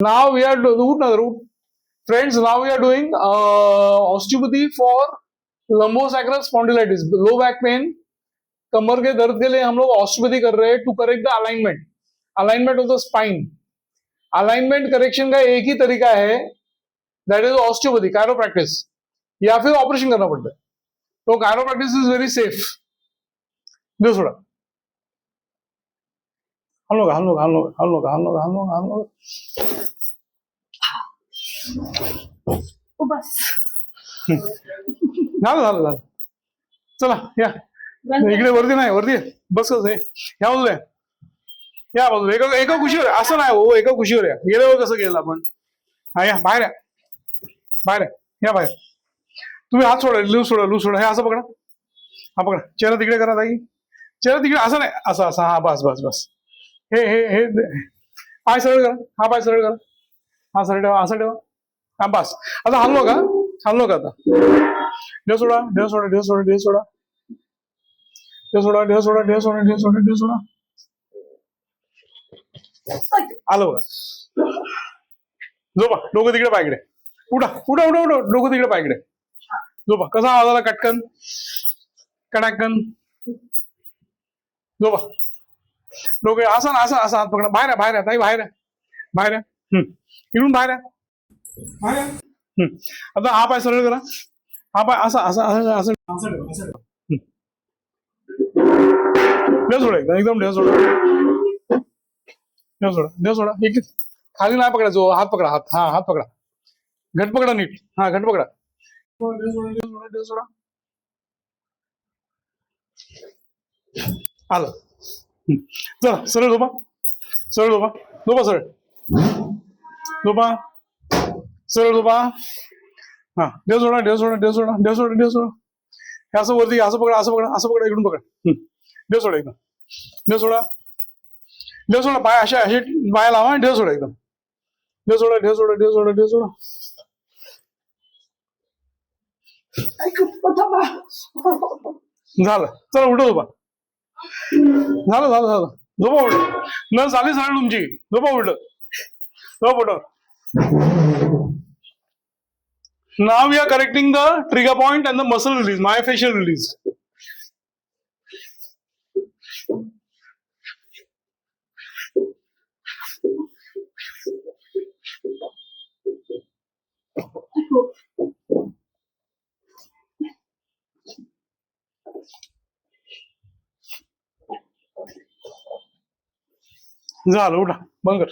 Now we are do- root root. Friends, now we are doing uh, osteopathy for lumbosacral spondylitis, low back pain. कमर के दर्द के लिए हम लोग osteopathy कर रहे हैं to correct the alignment alignment of the spine alignment correction का एक ही तरीका है दैट इज़ ऑस्टियोपैथी कायरोप्रैक्टिस या फिर ऑपरेशन करना पड़ता है। तो कायरोप्रैक्टिस इज़ वेरी सेफ़ जो थोड़ा। हम लोग हम लोग हम लोग हम लोग हम लोग हम लोग हम लोग। बस. झालं झालं झालं चला या. इकडे वरती नाही वरती. आहे. बस कसं आहे या बाजूला आहे. या बाजूला. एका एका खुशीवर. असं नाही हो एका खुशीवर या. गेल्यावर कसं गेलं आपण? हा या बाहेर या. बाहेर या. बाहेर. तुम्ही हात सोडा लूज सोडा लूज सोडा. हे असं पकडा. हा पकडा. चेहरा तिकडे करा ताई. चेहरा तिकडे असं नाही. असं असं. हा बस बस बस. हे हे हे. पाय सरळ करा. हा पाय सरळ करा. हा सरळ ठेवा असं ठेवा. हा बस. आता हललो का हललो का आता. ढेव सोडा ढेव सोडा ढेव सोडा ढेव सोडा. ढेव सोडा ढेव सोडा ढेव सोडा ढेव सोडा ढेव सोडा. आलो बघा. झोपा डोकं तिकडे पायकडे उठा उठा उठा उठा. डोकं तिकडे पायकडे झोपा कसा आवाज आला? कटकन. कटाकन झोपा. डोकं असं ना असं असा हात पकडा. बाहेर आहे बाहेर आहे ताई बाहेर आहे बाहेर आहे हम्म. इकडून बाहेर आहे बाहेर आहे. हम्म. आता हा पाय सरळ करा. हा पाय असं असं असं असं. ढेव सोडा एकदम एकदम ढेव सोडा. ढेव सोडा ढेव सोडा. एक खाली नाही पकडायचो हात पकडा हात हा हात पकडा. घट पकडा नीट. हा घट पकडा. सोडा सोडा सोडा. आलं. चला सरळ झोपा. सरळ झोपा. झोपा सरळ. झोपा. सरळ झोपा हा देव सोडा देव सोडा देव सोडा देव सोडा देव सोडा. हे असं वरती असं पकडा असं पकडा असं पकडा इकडून पकड. देव सोडा एकदम. देव सोडा. देव सोडा पाय अशा असे पाय लावा देव सोडा एकदम. देव सोडा देव सोडा देव सोडा देव सोडा. झालं. चला उठो झोपा झालं झालं झालं. झोपा उलट. न झाली सरळ तुमची. झोपा उलट. झोप उठ Now we are correcting the trigger point and the muscle release, myofascial release. झालं उठा बंगर